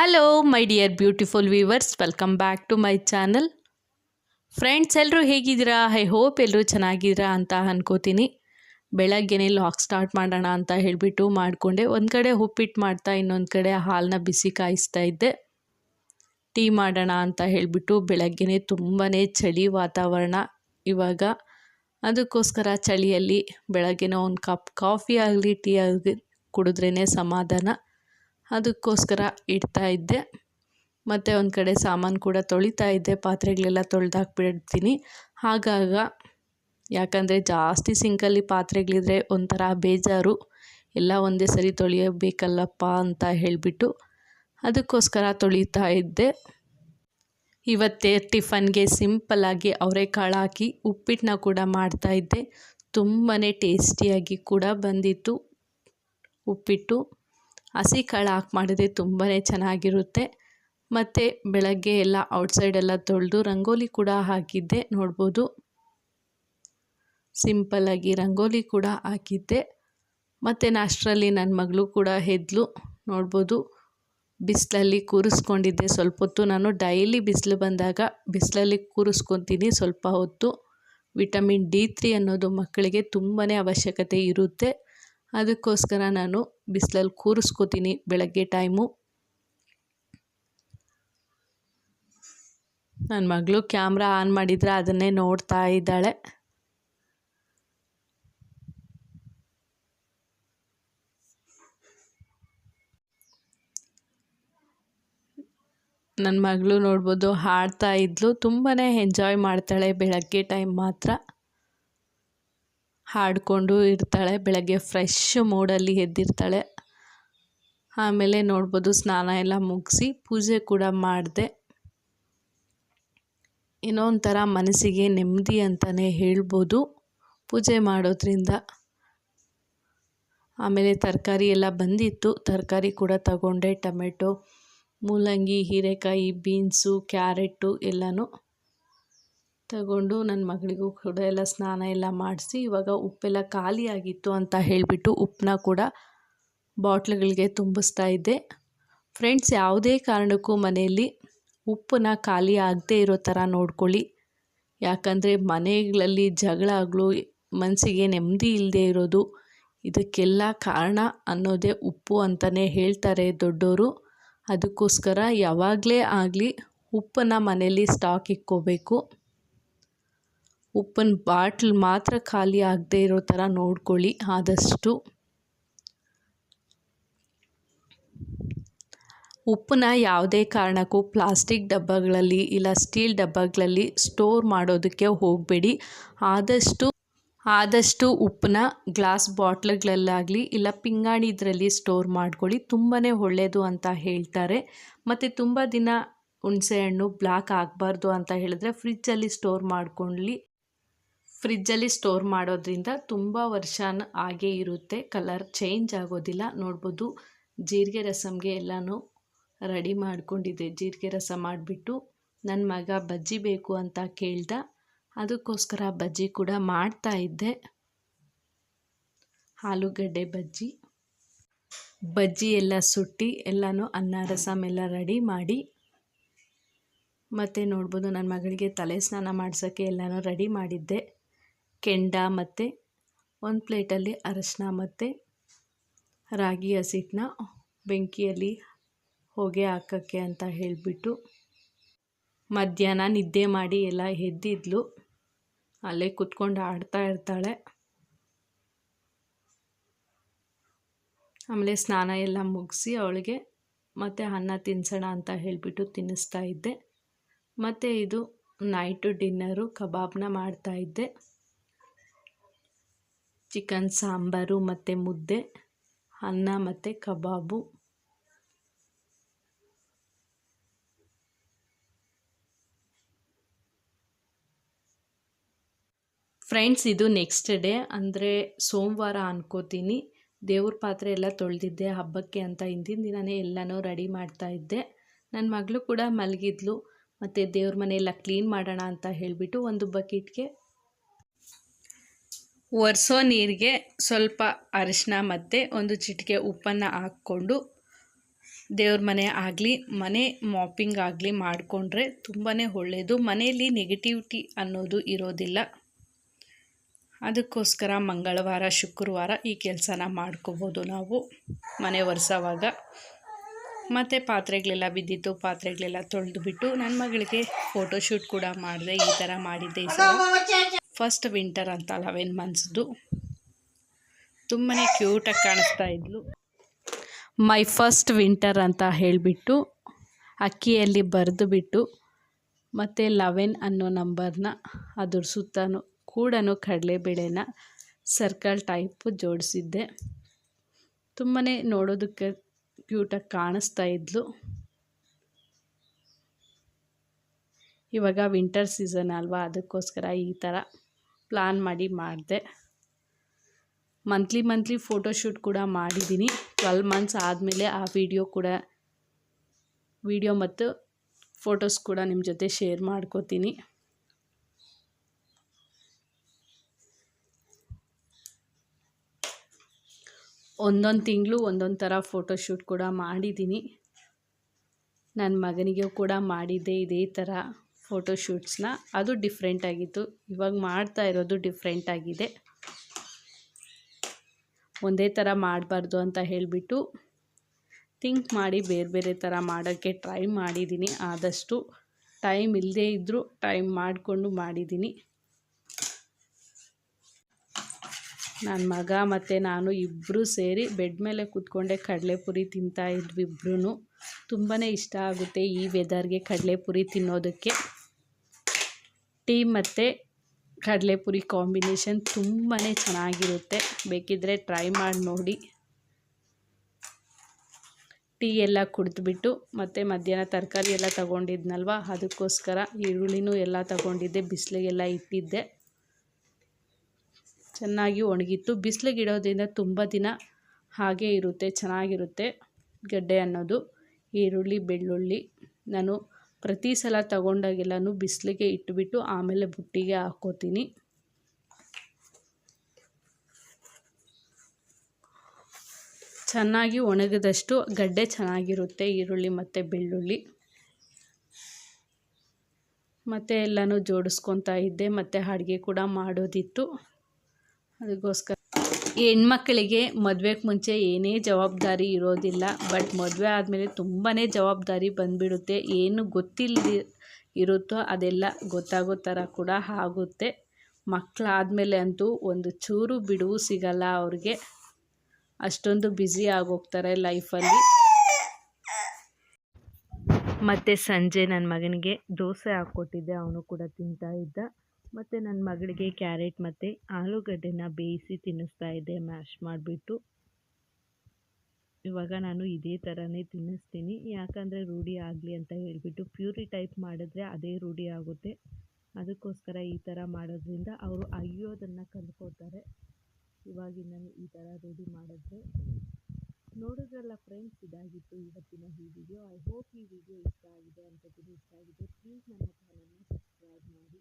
Hello my dear beautiful viewers welcome back to my channel friends ಎಲ್ಲರೂ ಹೇಗಿದ್ದೀರಾ? I hope ಎಲ್ಲರೂ ಚೆನ್ನಾಗಿದ್ದೀರಾ ಅಂತ ಅನ್ಕೋತೀನಿ. ಬೆಳಗ್ಗೆನೇ ಲಾಕ್ ಸ್ಟಾರ್ಟ್ ಮಾಡೋಣ ಅಂತ ಹೇಳಿಬಿಟ್ಟು ಮಾಡಿಕೊಂಡೆ. ಒಂದು ಕಡೆ ಉಪ್ಪಿಟ್ಟು ಮಾಡ್ತಾ, ಇನ್ನೊಂದು ಕಡೆ ಹಾಲನ್ನ ಬಿಸಿ ಕಾಯಿಸ್ತಾ ಇದ್ದೆ. ಟೀ ಮಾಡೋಣ ಅಂತ ಹೇಳಿಬಿಟ್ಟು ಬೆಳಗ್ಗೆನೇ ತುಂಬಾ ಚಳಿ ವಾತಾವರಣ ಇವಾಗ. ಅದಕ್ಕೋಸ್ಕರ ಚಳಿಯಲ್ಲಿ ಬೆಳಗ್ಗೆನೇ ಒಂದು ಕಪ್ ಕಾಫಿ ಆಗಲಿ ಟೀ ಆಗಲಿ ಕುಡಿದ್ರೇ ಸಮಾಧಾನ. ಅದಕ್ಕೋಸ್ಕರ ಇಡ್ತಾ ಇದ್ದೆ. ಮತ್ತು ಒಂದು ಕಡೆ ಸಾಮಾನು ಕೂಡ ತೊಳಿತಾ ಇದ್ದೆ. ಪಾತ್ರೆಗಳೆಲ್ಲ ತೊಳೆದಾಕ್ಬಿಡ್ತೀನಿ. ಆಗಾಗ ಯಾಕಂದರೆ ಜಾಸ್ತಿ ಸಿಂಕಲ್ಲಿ ಪಾತ್ರೆಗಳಿದ್ರೆ ಒಂಥರ ಬೇಜಾರು. ಎಲ್ಲ ಒಂದೇ ಸರಿ ತೊಳೆಯಬೇಕಲ್ಲಪ್ಪ ಅಂತ ಹೇಳಿಬಿಟ್ಟು ಅದಕ್ಕೋಸ್ಕರ ತೊಳಿತಾ ಇದ್ದೆ. ಇವತ್ತೇ ಟಿಫನ್ಗೆ ಸಿಂಪಲ್ಲಾಗಿ ಅವರೆಕಾಳು ಹಾಕಿ ಉಪ್ಪಿಟ್ಟನ್ನ ಕೂಡ ಮಾಡ್ತಾಯಿದ್ದೆ ತುಂಬಾ ಟೇಸ್ಟಿಯಾಗಿ ಕೂಡ ಬಂದಿತ್ತು ಉಪ್ಪಿಟ್ಟು. ಹಸಿ ಕಾಳು ಹಾಕಿ ಮಾಡಿದ್ರೆ ತುಂಬಾ ಚೆನ್ನಾಗಿರುತ್ತೆ. ಮತ್ತು ಬೆಳಗ್ಗೆ ಎಲ್ಲ ಔಟ್ಸೈಡ್ ಎಲ್ಲ ತೊಳೆದು ರಂಗೋಲಿ ಕೂಡ ಹಾಕಿದ್ದೆ, ನೋಡ್ಬೋದು. ಸಿಂಪಲ್ಲಾಗಿ ರಂಗೋಲಿ ಕೂಡ ಹಾಕಿದ್ದೆ. ಮತ್ತು ನಾಷ್ಟರಲ್ಲಿ ನನ್ನ ಮಗಳು ಕೂಡ ಎದ್ಲು ನೋಡ್ಬೋದು. ಬಿಸಿಲಲ್ಲಿ ಕೂರಿಸ್ಕೊಂಡಿದ್ದೆ ಸ್ವಲ್ಪ ಹೊತ್ತು. ನಾನು ಡೈಲಿ ಬಿಸಿಲು ಬಂದಾಗ ಬಿಸಿಲಲ್ಲಿ ಕೂರಿಸ್ಕೊತೀನಿ ಸ್ವಲ್ಪ ಹೊತ್ತು. ವಿಟಮಿನ್ ಡಿ ತ್ರೀ ಅನ್ನೋದು ಮಕ್ಕಳಿಗೆ ತುಂಬಾ ಅವಶ್ಯಕತೆ ಇರುತ್ತೆ. ಅದಕ್ಕೋಸ್ಕರ ನಾನು ಬಿಸಿಲಲ್ಲಿ ಕೂರಿಸ್ಕೋತೀನಿ ಬೆಳಗ್ಗೆ ಟೈಮು. ನನ್ನ ಮಗಳು ಕ್ಯಾಮ್ರಾ ಆನ್ ಮಾಡಿದರೆ ಅದನ್ನೇ ನೋಡ್ತಾ ಇದ್ದಾಳೆ. ನನ್ನ ಮಗಳು ನೋಡ್ಬೋದು ಹಾಡ್ತಾ ಇದ್ಲು. ತುಂಬಾ ಎಂಜಾಯ್ ಮಾಡ್ತಾಳೆ ಬೆಳಗ್ಗೆ ಟೈಮ್ ಮಾತ್ರ. ಹಾಡಿಕೊಂಡು ಇರ್ತಾಳೆ, ಬೆಳಗ್ಗೆ ಫ್ರೆಶ್ ಮೂಡಲ್ಲಿ ಎದ್ದಿರ್ತಾಳೆ. ಆಮೇಲೆ ನೋಡ್ಬೋದು ಸ್ನಾನ ಎಲ್ಲ ಮುಗಿಸಿ ಪೂಜೆ ಕೂಡ ಮಾಡಿದೆ. ಏನೋ ಒಂಥರ ಮನಸ್ಸಿಗೆ ನೆಮ್ಮದಿ ಅಂತಲೇ ಹೇಳ್ಬೋದು ಪೂಜೆ ಮಾಡೋದ್ರಿಂದ. ಆಮೇಲೆ ತರಕಾರಿ ಎಲ್ಲ ಬಂದಿತ್ತು. ತರಕಾರಿ ಕೂಡ ತಗೊಂಡೆ, ಟೊಮೆಟೊ, ಮೂಲಂಗಿ, ಹೀರೆಕಾಯಿ, ಬೀನ್ಸು, ಕ್ಯಾರೆಟು ಎಲ್ಲನೂ. ತಗೊಂಡು ನನ್ನ ಮಗಳಿಗೂ ಕೂಡ ಎಲ್ಲ ಸ್ನಾನ ಎಲ್ಲ ಮಾಡಿಸಿ ಇವಾಗ ಉಪ್ಪೆಲ್ಲ ಖಾಲಿಯಾಗಿತ್ತು ಅಂತ ಹೇಳಿಬಿಟ್ಟು ಉಪ್ಪನ್ನ ಕೂಡ ಬಾಟ್ಲುಗಳಿಗೆ ತುಂಬಿಸ್ತಾ ಇದ್ದೆ. ಫ್ರೆಂಡ್ಸ್, ಯಾವುದೇ ಕಾರಣಕ್ಕೂ ಮನೆಯಲ್ಲಿ ಉಪ್ಪನ್ನ ಖಾಲಿ ಆಗದೇ ಇರೋ ಥರ ನೋಡ್ಕೊಳ್ಳಿ. ಯಾಕಂದರೆ ಮನೆಗಳಲ್ಲಿ ಜಗಳ ಆಗಲು ಮನಸ್ಸಿಗೆ ನೆಮ್ಮದಿ ಇಲ್ಲದೆ ಇರೋದು. ಇದಕ್ಕೆಲ್ಲ ಕಾರಣ ಅನ್ನೋದೇ ಉಪ್ಪು ಅಂತಲೇ ಹೇಳ್ತಾರೆ ದೊಡ್ಡವರು ಅದಕ್ಕೋಸ್ಕರ ಯಾವಾಗಲೇ ಆಗಲಿ ಉಪ್ಪನ್ನು ಮನೆಯಲ್ಲಿ ಸ್ಟಾಕ್ ಇಕ್ಕೋಬೇಕು. ಉಪ್ಪಿನ ಬಾಟ್ಲ್ ಮಾತ್ರ ಖಾಲಿ ಆಗದೇ ಇರೋ ಥರ ನೋಡ್ಕೊಳ್ಳಿ, ಆದಷ್ಟು ಉಪ್ಪನ್ನ ಯಾವುದೇ ಕಾರಣಕ್ಕೂ ಪ್ಲಾಸ್ಟಿಕ್ ಡಬ್ಬಗಳಲ್ಲಿ ಇಲ್ಲ ಸ್ಟೀಲ್ ಡಬ್ಬಗಳಲ್ಲಿ ಸ್ಟೋರ್ ಮಾಡೋದಕ್ಕೆ ಹೋಗಬೇಡಿ. ಆದಷ್ಟು ಆದಷ್ಟು ಉಪ್ಪನ್ನ ಗ್ಲಾಸ್ ಬಾಟ್ಲ್ಗಳಲ್ಲಾಗಲಿ ಇಲ್ಲ ಪಿಂಗಾಣಿ ಇದರಲ್ಲಿ ಸ್ಟೋರ್ ಮಾಡ್ಕೊಳ್ಳಿ. ತುಂಬಾ ಒಳ್ಳೆಯದು ಅಂತ ಹೇಳ್ತಾರೆ. ಮತ್ತು ತುಂಬ ದಿನ ಹುಣಸೆಹಣ್ಣು ಬ್ಲ್ಯಾಕ್ ಆಗಬಾರ್ದು ಅಂತ ಹೇಳಿದ್ರೆ ಫ್ರಿಜ್ಜಲ್ಲಿ ಸ್ಟೋರ್ ಮಾಡ್ಕೊಳ್ಳಿ. ಫ್ರಿಜ್ಜಲ್ಲಿ ಸ್ಟೋರ್ ಮಾಡೋದ್ರಿಂದ ತುಂಬ ವರ್ಷ ಹಾಗೇ ಇರುತ್ತೆ. ಕಲರ್ ಚೇಂಜ್ ಆಗೋದಿಲ್ಲ. ನೋಡ್ಬೋದು ಜೀರಿಗೆ ರಸಮ್ಗೆ ಎಲ್ಲನೂ ರೆಡಿ ಮಾಡ್ಕೊಂಡಿದ್ದೆ. ಜೀರಿಗೆ ರಸ ಮಾಡಿಬಿಟ್ಟು ನನ್ನ ಮಗ ಬಜ್ಜಿ ಬೇಕು ಅಂತ ಕೇಳ್ದ. ಅದಕ್ಕೋಸ್ಕರ ಬಜ್ಜಿ ಕೂಡ ಮಾಡ್ತಾ ಇದ್ದೆ. ಆಲೂಗಡ್ಡೆ ಬಜ್ಜಿ. ಬಜ್ಜಿ ಎಲ್ಲ ಸುಟ್ಟಿ ಎಲ್ಲನೂ ಅನ್ನ ರಸಮ್ ಎಲ್ಲ ರೆಡಿ ಮಾಡಿ ಮತ್ತು ನೋಡ್ಬೋದು ನನ್ನ ಮಗಳಿಗೆ ತಲೆ ಸ್ನಾನ ಮಾಡ್ಸೋಕ್ಕೆ ಎಲ್ಲನೂ ರೆಡಿ ಮಾಡಿದ್ದೆ. ಕೆಂಡ ಮತ್ತು ಒಂದು ಪ್ಲೇಟಲ್ಲಿ ಅರಶಿನ ಮತ್ತು ರಾಗಿ ಹಸಿಟ್ಟನ್ನ ಬೆಂಕಿಯಲ್ಲಿ ಹೊಗೆ ಹಾಕೋಕ್ಕೆ ಅಂತ ಹೇಳಿಬಿಟ್ಟು ಮಧ್ಯಾಹ್ನ ನಿದ್ದೆ ಮಾಡಿ ಎಲ್ಲ ಎದ್ದಿದ್ಲು. ಅಲ್ಲೇ ಕುತ್ಕೊಂಡು ಆಡ್ತಾ ಇರ್ತಾಳೆ. ಆಮೇಲೆ ಸ್ನಾನ ಎಲ್ಲ ಮುಗಿಸಿ ಅವಳಿಗೆ ಮತ್ತು ಅನ್ನ ತಿನ್ಸೋಣ ಅಂತ ಹೇಳಿಬಿಟ್ಟು ತಿನ್ನಿಸ್ತಾ ಇದ್ದೆ. ಮತ್ತು ಇದು ನೈಟು ಡಿನ್ನರು ಕಬಾಬ್ನ ಮಾಡ್ತಾಯಿದ್ದೆ ಚಿಕನ್, ಸಾಂಬಾರು ಮತ್ತು ಮುದ್ದೆ, ಅನ್ನ ಮತ್ತು ಕಬಾಬು. ಫ್ರೆಂಡ್ಸ್, ಇದು ನೆಕ್ಸ್ಟ್ ಡೇ. ಅಂದರೆ ಸೋಮವಾರ ಅನ್ಕೋತೀನಿ. ದೇವ್ರ ಪಾತ್ರೆ ಎಲ್ಲ ತೊಳೆದಿದ್ದೆ ಹಬ್ಬಕ್ಕೆ ಅಂತ ಹಿಂದಿನ ದಿನವೇ ಎಲ್ಲನೂ ರೆಡಿ ಮಾಡ್ತಾ ಇದ್ದೆ. ನನ್ನ ಮಗಳು ಕೂಡ ಮಲಗಿದ್ಲು. ಮತ್ತು ದೇವ್ರ ಮನೆಯೆಲ್ಲ ಕ್ಲೀನ್ ಮಾಡೋಣ ಅಂತ ಹೇಳಿಬಿಟ್ಟು ಒಂದು ಬಕೆಟ್ಗೆ ಒರೆಸೋ ನೀರಿಗೆ ಸ್ವಲ್ಪ ಅರಿಶಿನ ಮತ್ತು ಒಂದು ಚಿಟಿಕೆ ಉಪ್ಪನ್ನು ಹಾಕ್ಕೊಂಡು ದೇವ್ರ ಮನೆ ಆಗಲಿ, ಮನೆ ಮಾಪಿಂಗ್ ಆಗಲಿ ಮಾಡಿಕೊಂಡ್ರೆ ತುಂಬಾ ಒಳ್ಳೆಯದು ಮನೆಯಲ್ಲಿ ನೆಗೆಟಿವಿಟಿ ಅನ್ನೋದು ಇರೋದಿಲ್ಲ. ಅದಕ್ಕೋಸ್ಕರ ಮಂಗಳವಾರ, ಶುಕ್ರವಾರ ಈ ಕೆಲಸನ ಮಾಡ್ಕೋಬೋದು ನಾವು ಮನೆ ಒರೆಸೋವಾಗ. ಮತ್ತು ಪಾತ್ರೆಗಳೆಲ್ಲ ಬಿದ್ದಿತ್ತು, ಪಾತ್ರೆಗಳೆಲ್ಲ ತೊಳೆದುಬಿಟ್ಟು ನನ್ನ ಮಗಳಿಗೆ ಫೋಟೋಶೂಟ್ ಕೂಡ ಮಾಡಿದೆ, ಈ ಥರ ಮಾಡಿದ್ದೆ ಈ ಸಲ. ಫಸ್ಟ್ ವಿಂಟರ್ ಅಂತ ಲೆವೆನ್ ಮಂತ್ಸ್ದು ತುಂಬಾ ಕ್ಯೂಟಾಗಿ ಕಾಣಿಸ್ತಾ ಇದ್ಲು. ಮೈ ಫಸ್ಟ್ ವಿಂಟರ್ ಅಂತ ಹೇಳಿಬಿಟ್ಟು, ಅಕ್ಕಿಯಲ್ಲಿ ಬರೆದು ಬಿಟ್ಟು, ಮತ್ತು ಲೆವೆನ್ ಅನ್ನೋ ನಂಬರ್ನ ಅದ್ರ ಸುತ್ತನೂ ಕೂಡ ಕಡಲೆಬೇಳೆನ ಸರ್ಕಲ್ ಟೈಪು ಜೋಡಿಸಿದ್ದೆ. ತುಂಬಾ ನೋಡೋದಕ್ಕೆ ಕ್ಯೂಟಾಗಿ ಕಾಣಿಸ್ತಾ ಇದ್ಲು. ಇವಾಗ ವಿಂಟರ್ ಸೀಸನ್ ಅಲ್ವಾ, ಅದಕ್ಕೋಸ್ಕರ ಈ ಥರ ಪ್ಲಾನ್ ಮಾಡಿ ಮಾಡಿದೆ. ಮಂತ್ಲಿ ಮಂತ್ಲಿ ಫೋಟೋಶೂಟ್ ಕೂಡ ಮಾಡಿದ್ದೀನಿ. ಟ್ವೆಲ್ ಮಂತ್ಸ್ ಆದಮೇಲೆ ಆ ವಿಡಿಯೋ ಕೂಡ, ವಿಡಿಯೋ ಮತ್ತು ಫೋಟೋಸ್ ಕೂಡ ನಿಮ್ಮ ಜೊತೆ ಶೇರ್ ಮಾಡ್ಕೋತೀನಿ. ಒಂದೊಂದು ತಿಂಗಳು ಒಂದೊಂದು ಥರ ಫೋಟೋಶೂಟ್ ಕೂಡ ಮಾಡಿದ್ದೀನಿ. ನನ್ನ ಮಗನಿಗೂ ಕೂಡ ಮಾಡಿದ್ದೆ ಇದೇ ಥರ. ಫೋಟೋಶೂಟ್ಸ್ನ ಅದು ಡಿಫ್ರೆಂಟ್ ಆಗಿತ್ತು. ಇವಾಗ ಮಾಡ್ತಾ ಇರೋದು ಡಿಫ್ರೆಂಟ್ ಆಗಿದೆ. ಒಂದೇ ಥರ ಮಾಡಬಾರ್ದು ಅಂತ ಹೇಳಿಬಿಟ್ಟು ಥಿಂಕ್ ಮಾಡಿ ಬೇರೆ ಬೇರೆ ಥರ ಮಾಡೋಕ್ಕೆ ಟ್ರೈ ಮಾಡಿದ್ದೀನಿ. ಆದಷ್ಟು ಟೈಮ್ ಇಲ್ಲದೇ ಇದ್ದರೂ ಟೈಮ್ ಮಾಡಿಕೊಂಡು ಮಾಡಿದ್ದೀನಿ. ನನ್ನ ಮಗ ಮತ್ತು ನಾನು ಇಬ್ಬರೂ ಸೇರಿ ಬೆಡ್ ಮೇಲೆ ಕೂತ್ಕೊಂಡೆ ಕಡಲೆಪುರಿ ತಿಂತಾ ಇದ್ವಿ ಇಬ್ಬರೂ ತುಂಬಾ ಇಷ್ಟ ಆಗುತ್ತೆ ಈ ವೆದರ್ಗೆ ಕಡಲೆಪುರಿ ತಿನ್ನೋದಕ್ಕೆ. ಟೀ ಮತ್ತು ಕಡಲೆಪುರಿ ಕಾಂಬಿನೇಷನ್ ತುಂಬಾ ಚೆನ್ನಾಗಿರುತ್ತೆ. ಬೇಕಿದ್ದರೆ ಟ್ರೈ ಮಾಡಿ ನೋಡಿ. ಟೀ ಎಲ್ಲ ಕುಡಿದ್ಬಿಟ್ಟು ಮತ್ತು ಮಧ್ಯಾಹ್ನ ತರಕಾರಿ ಎಲ್ಲ ತಗೊಂಡಿದ್ನಲ್ವ? ಅದಕ್ಕೋಸ್ಕರ ಈರುಳ್ಳಿನೂ ಎಲ್ಲ ತಗೊಂಡಿದ್ದೆ, ಬಿಸಿಲಿಗೆಲ್ಲ ಇಟ್ಟಿದ್ದೆ. ಚೆನ್ನಾಗಿ ಒಣಗಿತ್ತು. ಬಿಸಿಲಿಗೆ ಇಡೋದ್ರಿಂದ ತುಂಬ ದಿನ ಹಾಗೆ ಇರುತ್ತೆ, ಚೆನ್ನಾಗಿರುತ್ತೆ ಗಡ್ಡೆ ಅನ್ನೋದು. ಈರುಳ್ಳಿ, ಬೆಳ್ಳುಳ್ಳಿ, ನಾನು ಪ್ರತಿ ಸಲ ತಗೊಂಡಾಗೆಲ್ಲನೂ ಬಿಸಿಲಿಗೆ ಇಟ್ಟುಬಿಟ್ಟು ಆಮೇಲೆ ಬುಟ್ಟಿಗೆ ಹಾಕೋತೀನಿ ಚೆನ್ನಾಗಿ ಒಣಗಿದಷ್ಟು ಗಡ್ಡೆ ಚೆನ್ನಾಗಿರುತ್ತೆ, ಈರುಳ್ಳಿ ಮತ್ತು ಬೆಳ್ಳುಳ್ಳಿ. ಮತ್ತು ಎಲ್ಲನೂ ಜೋಡಿಸ್ಕೊತಾ ಇದ್ದೆ, ಮತ್ತು ಅಡುಗೆ ಕೂಡ ಮಾಡೋದಿತ್ತು. ಅದಕ್ಕೋಸ್ಕರ ಹೆಣ್ಮಕ್ಳಿಗೆ ಮದುವೆಗೆ ಮುಂಚೆ ಏನೇ ಜವಾಬ್ದಾರಿ ಇರೋದಿಲ್ಲ, ಬಟ್ ಮದುವೆ ಆದಮೇಲೆ ತುಂಬಾ ಜವಾಬ್ದಾರಿ ಬಂದುಬಿಡುತ್ತೆ. ಏನು ಗೊತ್ತಿಲ್ಲದೆ ಇರುತ್ತೋ ಅದೆಲ್ಲ ಗೊತ್ತಾಗೋ ಥರ ಕೂಡ ಆಗುತ್ತೆ. ಮಕ್ಕಳಾದಮೇಲೆ ಅಂತೂ ಒಂದು ಚೂರು ಬಿಡುವು ಸಿಗಲ್ಲ ಅವ್ರಿಗೆ. ಅಷ್ಟೊಂದು ಬ್ಯುಸಿ ಆಗೋಗ್ತಾರೆ ಲೈಫಲ್ಲಿ. ಮತ್ತು ಸಂಜೆ ನನ್ನ ಮಗನಿಗೆ ದೋಸೆ ಹಾಕ್ಕೊಟ್ಟಿದ್ದೆ, ಅವನು ಕೂಡ ತಿಂತಾ ಇದ್ದ. ಮತ್ತು ನನ್ನ ಮಗಳಿಗೆ ಕ್ಯಾರೆಟ್ ಮತ್ತು ಆಲೂಗಡ್ಡೆನ ಬೇಯಿಸಿ ತಿನ್ನಿಸ್ತಾ ಇದ್ದೆ, ಮ್ಯಾಶ್ ಮಾಡಿಬಿಟ್ಟು. ಇವಾಗ ನಾನು ಇದೇ ಥರನೇ ತಿನ್ನಿಸ್ತೀನಿ. ಯಾಕಂದರೆ ರೂಢಿ ಆಗಲಿ ಅಂತ ಹೇಳಿಬಿಟ್ಟು ಪ್ಯೂರಿ ಟೈಪ್ ಮಾಡಿದ್ರೆ ಅದೇ ರೂಢಿ ಆಗುತ್ತೆ. ಅದಕ್ಕೋಸ್ಕರ ಈ ಥರ ಮಾಡೋದ್ರಿಂದ ಅವರು ಅಯ್ಯೋದನ್ನು ಕಲ್ತ್ಕೋತಾರೆ ಇವಾಗಿಂದ ಈ ಥರ ರೂಢಿ ಮಾಡಿದ್ರೆ. ನೋಡಿದ್ರಲ್ಲ ಫ್ರೆಂಡ್ಸ್ ಇದಾಗಿತ್ತು ಇವತ್ತಿನ ಈ ವಿಡಿಯೋ ಐ ಹೋಪ್ ಈ ವಿಡಿಯೋ ಇಷ್ಟ ಆಗಿದೆ ಅಂತ ಇಷ್ಟ ಆಗಿದೆ ಪ್ಲೀಸ್ ನನ್ನ ಚಾನಲ್ನ ಸಬ್ಸ್ಕ್ರೈಬ್ ಮಾಡಿ.